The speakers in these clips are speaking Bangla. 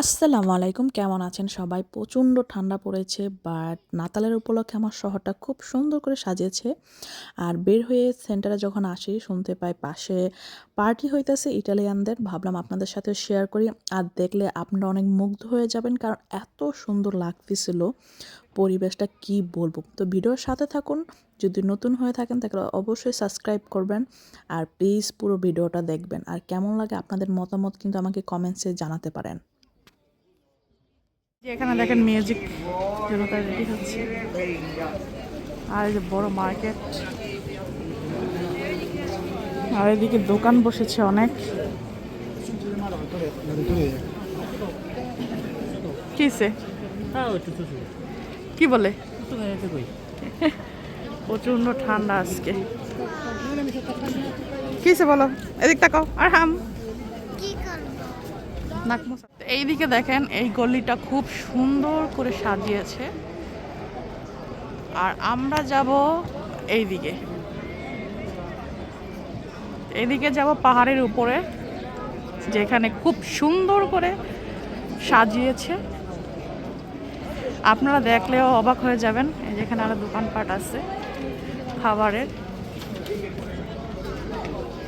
আসসালামু আলাইকুম, কেমন আছেন সবাই? প্রচণ্ড ঠান্ডা পড়েছে বাট নাতালের উপলক্ষে আমার শহরটা খুব সুন্দর করে সাজিয়েছে। আর বের হয়ে সেন্টারে যখন আসি, শুনতে পাই পাশে পার্টি হইতেছে ইটালিয়ানদের, ভাবলাম আপনাদের সাথে শেয়ার করি। আর দেখলে আপনারা অনেক মুগ্ধ হয়ে যাবেন, কারণ এত সুন্দর লাগতেছিল। পরিবেশটা কি বলব? তো ভিডিওর সাথে থাকুন, যদি নতুন হয়ে থাকেন, তাহলে অবশ্যই সাবস্ক্রাইব করবেন। আর প্লিজ পুরো ভিডিওটা দেখবেন। আর কেমন লাগে আপনাদের মতামত কিন্তু আমাকে কমেন্টসে জানাতে পারেন। এখানে দেখেন মিউজিক জনতা রেডি হচ্ছে। আর যে বড় মার্কেট। আর এদিকে দোকান বসেছে অনেক। কিসে কি বলে? প্রচণ্ড ঠান্ডা আজকে। কিসে বলো? এদিক তাকাও। আর হাম নাক। এইদিকে দেখেন, এই গলিটা খুব সুন্দর করে সাজিয়েছে। আর আমরা যাব এইদিকে। এইদিকে যাব পাহাড়ের উপরে, যেখানে খুব সুন্দর করে সাজিয়েছে। আপনারা দেখলেও অবাক হয়ে যাবেন যেখানে আরও দোকানপাট আছে, খাবারের।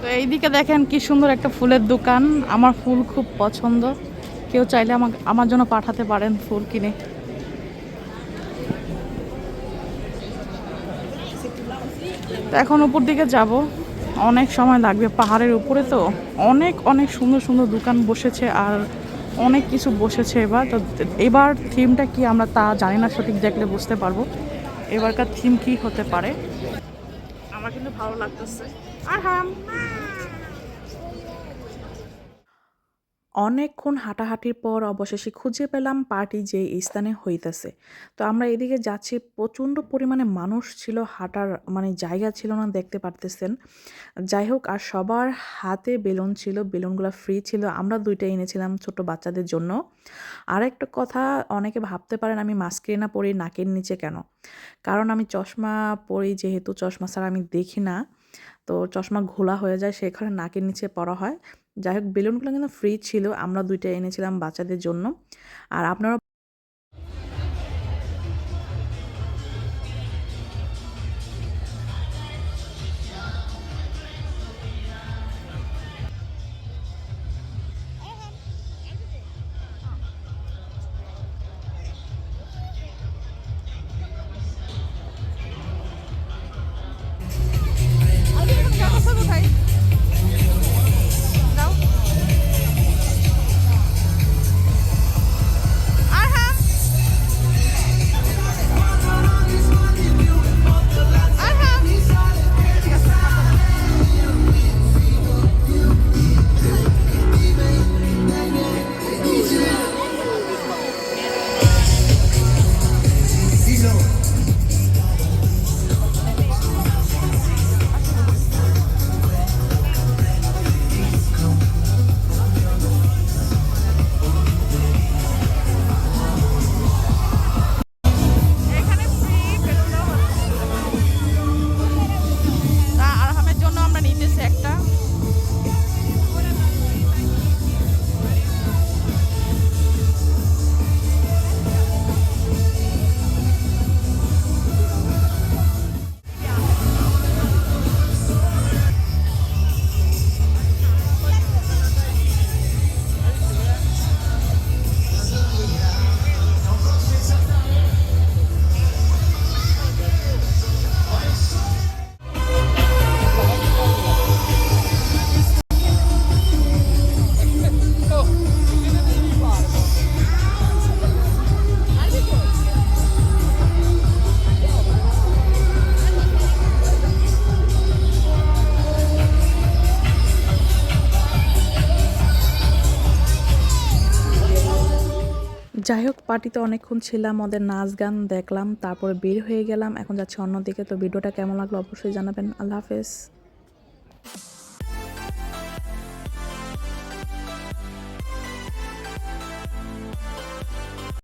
তো এইদিকে দেখেন কি সুন্দর একটা ফুলের দোকান। আমার ফুল খুব পছন্দ। কেউ চাইলে আমাকে, আমার জন্য পাঠাতে পারেন ফুল কিনে। এখন উপর দিকে যাব। অনেক সময় লাগবে পাহাড়ের উপরে তো। অনেক অনেক সুন্দর সুন্দর দোকান বসেছে আর অনেক কিছু বসেছে এবার। তো এবার থিমটা কি আমরা তা জানি না, সঠিক দেখলে বুঝতে পারব। এবারকার থিম কি হতে পারে? আমার কিন্তু ভালো লাগতেছে। আর হ্যাঁ অনেকক্ষণ হাঁটাহাঁটির পর অবশেষে খুঁজে পেলাম পার্টি যে স্থানে হইতেছে। তো আমরা এদিকে যাচ্ছি, প্রচণ্ড পরিমাণে মানুষ ছিল, হাঁটার মানে জায়গা ছিল না দেখতে পারতেছেন। যাই হোক, আর সবার হাতে বেলুন ছিল, বেলুনগুলো ফ্রি ছিল, আমরা দুইটা এনেছিলাম ছোট বাচ্চাদের জন্য। আর একটা কথা, অনেকে ভাবতে পারেন আমি মাস্কেরিনা পরি নাকের নিচে কেন? কারণ আমি চশমা পরি, যেহেতু চশমা ছাড়া আমি দেখি না। তো চশমা ঘোলা হয়ে যায় সেখানে নাকের নিচে পরা হয়। যাই হোক বেলুনগুলো কিন্তু ফ্রি ছিল। আমরা দুইটা এনেছিলাম বাচ্চাদের জন্য। আর আপনারা যাই হোক, পার্টিতে অনেকক্ষণ ছিলাম, ওদের নাচ গান দেখলাম, তারপরে বের হয়ে গেলাম। এখন যাচ্ছি অন্যদিকে। তো ভিডিওটা কেমন লাগল অবশ্যই জানাবেন। আল্লাহ হাফেজ।